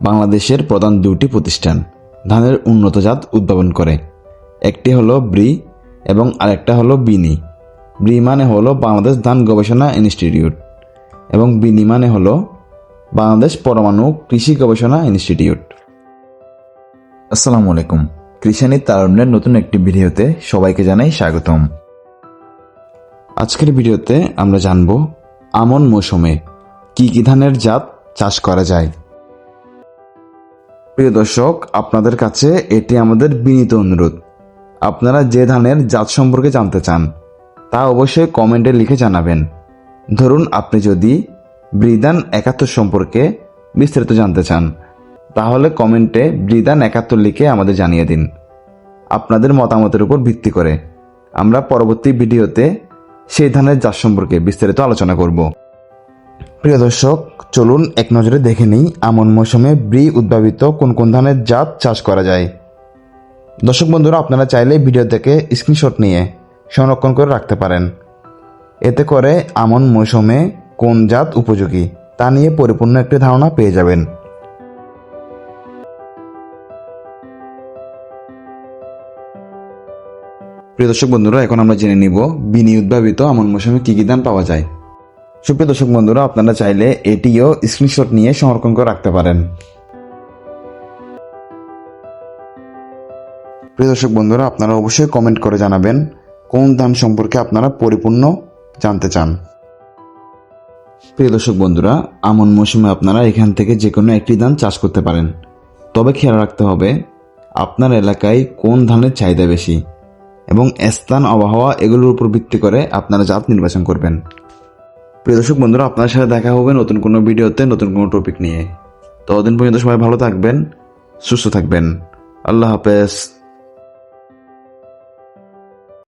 বাংলাদেশের প্রধান দুটি প্রতিষ্ঠান ধানের উন্নত জাত উদ্ভাবন করে। একটি হলো ব্রি এবং আরেকটা হলো বিনি। ব্রি মানে হলো বাংলাদেশ ধান গবেষণা ইনস্টিটিউট এবং বিনি মানে হলো বাংলাদেশ পরমাণু কৃষি গবেষণা ইনস্টিটিউট। আসসালামু আলাইকুম। কৃষানি তারুণ্যের নতুন একটি ভিডিওতে সবাইকে জানাই স্বাগতম। আজকের ভিডিওতে আমরা জানব আমন মৌসুমে কি কি ধানের জাত চাষ করা যায়। প্রিয় দর্শক, আপনাদের কাছে এটি আমাদের বিনীত অনুরোধ। আপনারা যে ধানের জাত সম্পর্কে জানতে চান, তা অবশ্যই কমেন্টে লিখে জানাবেন। ধরুন, আপনি যদি ব্রিদান একাত্তর সম্পর্কে বিস্তারিত জানতে চান, তাহলে কমেন্টে ব্রিদান একাত্তর লিখে আমাদের জানিয়ে দিন। আপনাদের মতামতের উপর ভিত্তি করে আমরা পরবর্তী ভিডিওতে সেই ধানের জাত সম্পর্কে বিস্তারিত আলোচনা করব। প্রিয় দর্শক, চলুন এক নজরে দেখে নিই আমন মৌসুমে ব্রি উদ্ভাবিত কোন কোন ধানের জাত চাষ করা যায়। দর্শক বন্ধুরা, আপনারা চাইলে ভিডিও থেকে স্ক্রিনশট নিয়ে সংরক্ষণ করে রাখতে পারেন। এতে করে আমন মৌসুমে কোন জাত উপযোগী তা নিয়ে পরিপূর্ণ একটি ধারণা পেয়ে যাবেন। প্রিয় দর্শক বন্ধুরা, এখন আমরা জেনে নিব, বিনি উদ্ভাবিত আমন মৌসুমে কি কি ধান পাওয়া যায়। সুপ্রিয় দর্শক বন্ধুরা, আপনারা চাইলে এটিও স্ক্রিনশট নিয়ে সংরক্ষণ করে রাখতে পারেন। প্রিয় দর্শক বন্ধুরা, আপনারা অবশ্যই কমেন্ট করে জানাবেন, কোন ধান সম্পর্কে আপনারা পরিপূর্ণ জানতে চান। প্রিয় দর্শক বন্ধুরা, আমন মৌসুমে আপনারা এখান থেকে যে কোনো একটি ধান চাষ করতে পারেন। তবে খেয়াল রাখতে হবে, আপনার এলাকায় কোন ধানের চাহিদা বেশি এবং স্থান, আবহাওয়া এগুলোর উপর ভিত্তি করে আপনারা জাত নির্বাচন করবেন। প্রিয় দর্শক বন্ধুরা, আপনার সাথে দেখা হবে নতুন কোনো ভিডিওতে, নতুন কোনো টপিক নিয়ে। ততদিন পর্যন্ত সবাই ভালো থাকবেন, সুস্থ থাকবেন। আল্লাহ হাফেজ।